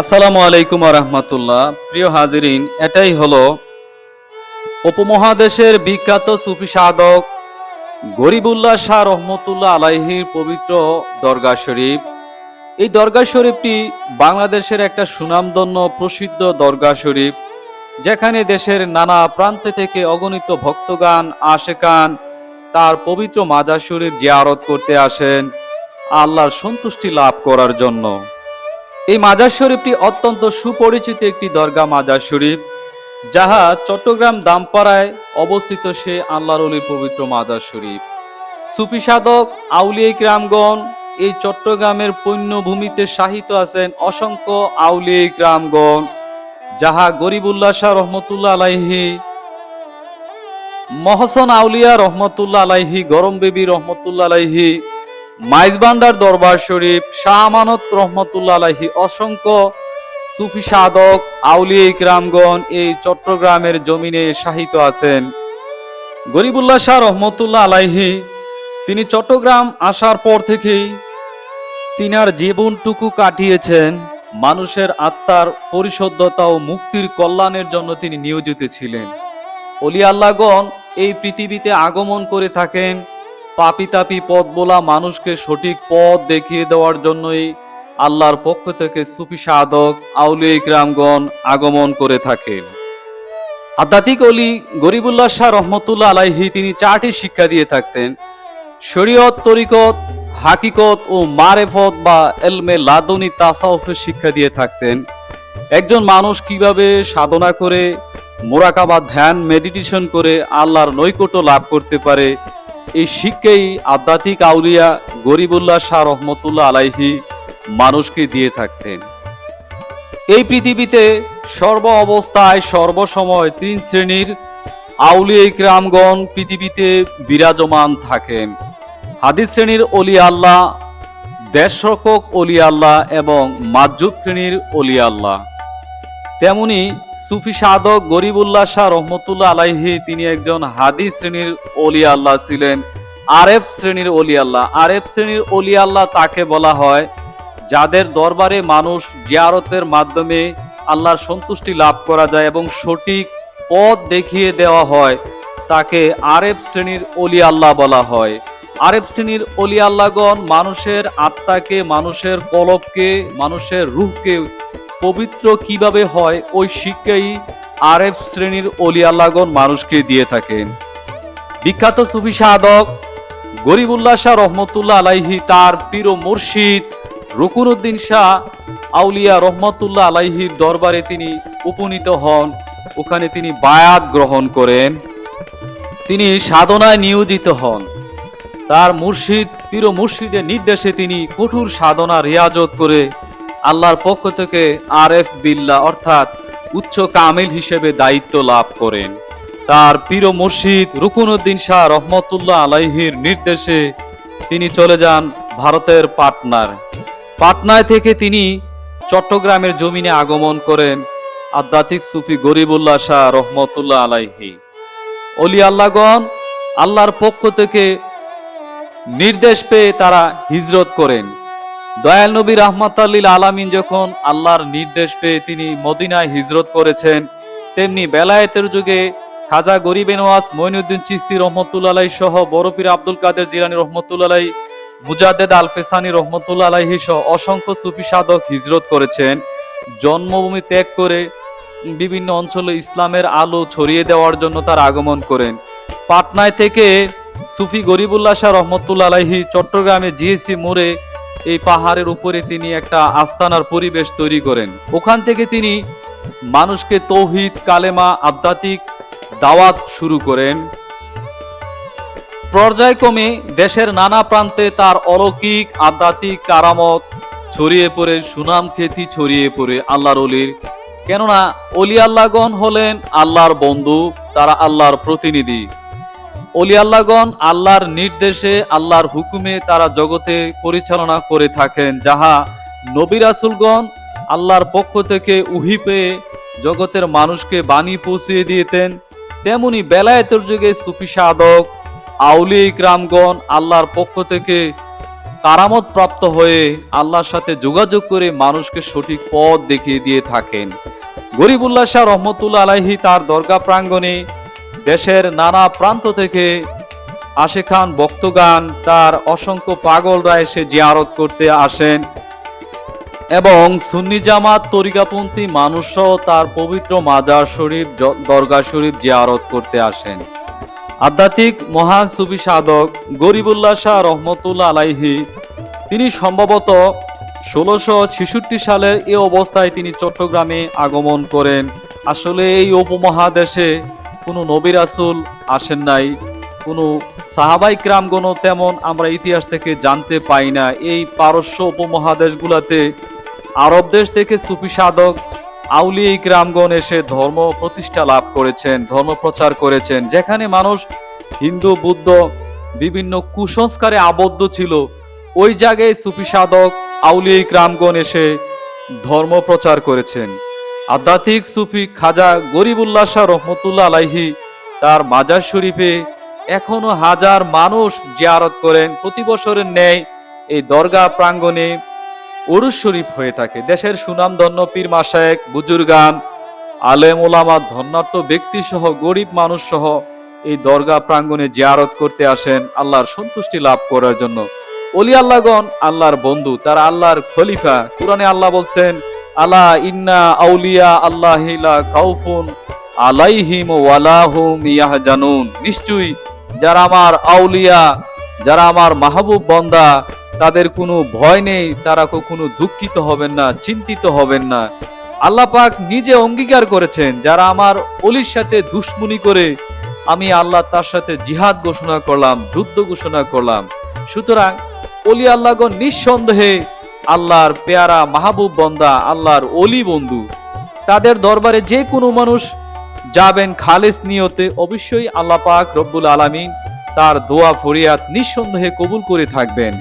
আসসালামু আলাইকুম রহমতুল্লাহ। প্রিয় হাজিরিন, এটাই হলো উপমহাদেশের বিখ্যাত সুফি সাধক গরিবুল্লাহ শাহ রহমতুল্লাহ আলাইহির পবিত্র দরগা শরীফ। এই দরগা শরীফটি বাংলাদেশের একটা সুনামধন্য প্রসিদ্ধ দরগা শরীফ, যেখানে দেশের নানা প্রান্তে থেকে অগণিত ভক্তগান আশেকান তার পবিত্র মাজার শরীফ জিয়ারত করতে আসেন আল্লাহর সন্তুষ্টি লাভ করার জন্য। এই মাজার শরীফটি অত্যন্ত সুপরিচিত একটি দরগা মাজার শরীফ, যাহা চট্টগ্রাম দামপাড়ায় অবস্থিত সে আল্লাহর অলির পবিত্র মাজার শরীফ। সুফি সাধক আউলিয়া গ্রামগণ এই চট্টগ্রামের পুণ্যভূমিতে সাহিত্য আছেন অসংখ্য আউলিয়া গ্রামগণ যাহা গরিবুল্লাহ শাহ রহমতুল্লাহ আলাইহি, মহসন আউলিয়া রহমতুল্লাহ আলাইহি, গরম বেবি রহমতুল্লাহ আলাইহি মাইজবান্ডার দরবার শরীফ শাহ আমানত রহমতুল্লা আলাইহি অসংখ্য সুফি সাধক আউলিয়া ইকরামগণ এই চট্টগ্রামের জমিনে শাহিত আছেন। গরিবুল্লাহ শাহ রহমতুল্লাহ আলাইহি, তিনি চট্টগ্রাম আসার পর থেকেই তিনার জীবনটুকু কাটিয়েছেন। মানুষের আত্মার পরিশুদ্ধতা ও মুক্তির কল্যাণের জন্য তিনি নিয়োজিত ছিলেন। অলি এই পৃথিবীতে আগমন করে থাকেন। পাপি তাপি পথ বলা মানুষকে সঠিক পথ দেখিয়ে দেওয়ার জন্যই আল্লাহর পক্ষ থেকে সুফি সাধক আউলিয়া ইকরামগণ আগমন করে থাকেন। আধ্যাত্মিক অলি গরিবুল্লাহ শাহ রহমতুল্লাহ আলাইহি তিনি চারটি শিক্ষা দিয়ে থাকতেন। শরীয়ত, তরিকত, হাকিকত ও মারেফত বা এলমে লাদনি তাসাউফের শিক্ষা দিয়ে থাকতেন। একজন মানুষ কীভাবে সাধনা করে, মোরাকাবা, ধ্যান, মেডিটেশন করে আল্লাহর নৈকট্য লাভ করতে পারে এই শিক্ষাই আধ্যাত্মিক আউলিয়া গরিবুল্লাহ শাহ রহমতুল্লাহ আলাইহি মানুষকে দিয়ে থাকতেন। এই পৃথিবীতে সর্ব অবস্থায় সর্বসময় তিন শ্রেণির আউলিয়া ইকরামগণ পৃথিবীতে বিরাজমান থাকেন। হাদিস শ্রেণির অলি আল্লাহ দেশরকক অলি আল্লাহ এবং মাজুব শ্রেণির অলি আল্লাহ। তেমনি সুফি সাধক গরিবুল্লাহ শাহ রহমতুল্লাহ আলাইহি তিনি একজন হাদি শ্রেণির অলি আল্লাহ ছিলেন, আরএফ শ্রেণির অলি আল্লাহ। আরএফ শ্রেণির অলি আল্লাহ তাকে বলা হয় যাদের দরবারে মানুষ জিয়ারতের মাধ্যমে আল্লাহর সন্তুষ্টি লাভ করা যায় এবং সঠিক পথ দেখিয়ে দেওয়া হয়, তাকে আরেফ শ্রেণির অলি আল্লাহ বলা হয়। আরেফ শ্রেণির অলি আল্লাহগণ মানুষের আত্মাকে, মানুষের কলবকে, মানুষের রূহকে পবিত্র কীভাবে হয়, ওই শিক্ষাই আরেফ শ্রেণির অলি আল্লাহগণ মানুষকে দিয়ে থাকেন। বিখ্যাত সুফি সাধক গরিবুল্লাহ শাহ রহমতুল্লাহ আলাইহি, তার পীর মুর্শিদ রুকুনুদ্দিন শাহ আউলিয়া রহমতুল্লাহ আলাইহির দরবারে তিনি উপনীত হন। ওখানে তিনি বায়াত গ্রহণ করেন। তিনি সাধনায় নিয়োজিত হন। তার মুর্শিদ, পীর মুর্শিদের নির্দেশে তিনি কঠোর সাধনা, রিয়াজত করে আল্লাহর পক্ষ থেকে আরেফ বিল্লা অর্থাৎ উচ্চ কামিল হিসেবে দায়িত্ব লাভ করেন। তার পীর মুর্শিদ রুকুনুদ্দিন শাহ রহমতুল্লাহ আলাইহির নির্দেশে তিনি চলে যান ভারতের পাটনার। পাটনায় থেকে তিনি চট্টগ্রামের জমিনে আগমন করেন আধ্যাত্মিক সুফি গরিবুল্লাহ শাহ রহমতুল্লাহ আলাইহি। অলি আল্লাহগণ, আল্লাহর পক্ষ থেকে নির্দেশ পেয়ে তারা হিজরত করেন। দয়াল নবী রহমতাল্লিল আলামিন যখন আল্লাহর নির্দেশ পেয়ে তিনি মদিনায় হিজরত করেছেন, তেমনি বেলায়েতের যুগে খাজা গরিবে নওয়াজ মঈনুদ্দিন চিস্তি রহমতুল্লাহ সহ বড়পীর আব্দুল কাদের জিলানি রহমতুল্লাহ মুজাদ্দেদ আল ফেসানি রহমতুল্লাহ সহ অসংখ্য সুফি সাধক হিজরত করেছেন। জন্মভূমি ত্যাগ করে বিভিন্ন অঞ্চলে ইসলামের আলো ছড়িয়ে দেওয়ার জন্য তার আগমন করেন। পাটনায় থেকে সুফি গরিবুল্লাহ শাহ রহমতুল্লা আলাইহি চট্টগ্রামে জিএসি মোড়ে এই পাহাড়ের উপরে তিনি একটা আস্তানার পরিবেশ তৈরি করেন। ওখান থেকে তিনি মানুষকে তৌহিদ, কালেমা, আধ্যাত্মিক দাওয়াত শুরু করেন। পর্যায়ক্রমে দেশের নানা প্রান্তে তার অলৌকিক, আধ্যাত্মিক কারামত ছড়িয়ে পড়ে, সুনাম খ্যাতি ছড়িয়ে পড়ে আল্লাহর অলির। কেননা অলি আল্লাহগণ হলেন আল্লাহর বন্ধু, তারা আল্লাহর প্রতিনিধি। অলি আল্লাহগণ আল্লাহর নির্দেশে, আল্লাহর হুকুমে তারা জগতে পরিচালনা করে থাকেন, যাহা নবী রাসুলগণ আল্লাহর পক্ষ থেকে উহি পেয়ে জগতের মানুষকে বাণী পৌঁছিয়ে দিয়েতেন। তেমনি বেলায়েতের যুগে সুফি সাধক আউলি ইকরামগণ আল্লাহর পক্ষ থেকে কারামত প্রাপ্ত হয়ে আল্লাহর সাথে যোগাযোগ করে মানুষকে সঠিক পথ দেখিয়ে দিয়ে থাকেন। গরিবুল্লাহ শাহ রহমতুল্লা আলাহি তার দরগা প্রাঙ্গণে দেশের নানা প্রান্ত থেকে আশে খান বক্তগান তার অসংখ্য পাগলরা এসে জিয়ারত করতে আসেন এবং সুন্নি জামাত তরিকাপন্থী মানুষও তার পবিত্র মাজার শরীফ দরগা শরীফ জিয়ারত করতে আসেন। আধ্যাত্মিক মহান সুবি সাধক গরিবুল্লাহ শাহ রহমতুল্লাহ আলাইহি, তিনি সম্ভবত ষোলোশো ছেষট্টি সালের এ অবস্থায় তিনি চট্টগ্রামে আগমন করেন। আসলে এই উপমহাদেশে কোনো নবী রাসূল আসেন নাই, কোনো সাহাবাই ক্রামগণ তেমন আমরা ইতিহাস থেকে জানতে পাই না। এই পারস্য উপমহাদেশগুলোতে, আরব দেশ থেকে সুফি সাধক, আউলিয়া ইকরামগণ এসে ধর্ম প্রতিষ্ঠা লাভ করেছেন, ধর্ম প্রচার করেছেন। যেখানে মানুষ হিন্দু, বুদ্ধ, বিভিন্ন কুসংস্কারে আবদ্ধ ছিল, ওই জায়গায় সুফি সাধক, আউলিয়া ইকরামগণ এসে ধর্ম প্রচার করেছেন। আধ্যাত্মিক সুফি খাজা গরিবুল্লাহ শাহ রহমতুল্লাহ আলাইহি তার মাজার শরীফে এখনও হাজার মানুষ জিয়ারত করেন। প্রতি বছরের ন্যায় এই দরগা প্রাঙ্গণে উরুস শরীফ হয়ে থাকে। দেশের সুনামধন্য পীর মাসায়েক বুজুর্গান, আলেম ওলামা ধন্যাট্য ব্যক্তি সহ গরিব মানুষ সহ এই দরগা প্রাঙ্গণে জিয়ারত করতে আসেন। আল্লাহর সন্তুষ্টি লাভ করার জন্য। অলি আল্লাহগণ আল্লাহর বন্ধু, তারা আল্লাহর খলিফা। কোরআনে আল্লাহ বলছেন আলা ইন্না আউলিয়া আল্লাহিলা কাউফুন আলাইহিম ওয়ালাহুম ইয়াহজানুন। নিশ্চয়ই যারা আমার আউলিয়া, যারা আমার মাহবুব বন্দা, তাদের কোনো ভয় নেই, তারা কখনো দুঃখিত হবেন না, চিন্তিত হবেন না। আল্লাহ পাক নিজে অঙ্গীকার করেছেন, যারা আমার অলির সাথে দুশ্মনী করে আমি আল্লাহ তার সাথে জিহাদ ঘোষণা করলাম, যুদ্ধ ঘোষণা করলাম। সুতরাং অলি আল্লাহগণ নিঃসন্দেহে আল্লাহর পেয়ারা মাহবুব বন্দা, আল্লাহর অলি বন্ধু। তাদের দরবারে যে কোনো মানুষ যাবেন খালেস নিয়তে, অবশ্যই আল্লাপাক রব্বুল আলমিন তার দোয়া ফরিয়াত নিঃসন্দেহে কবুল করে থাকবেন।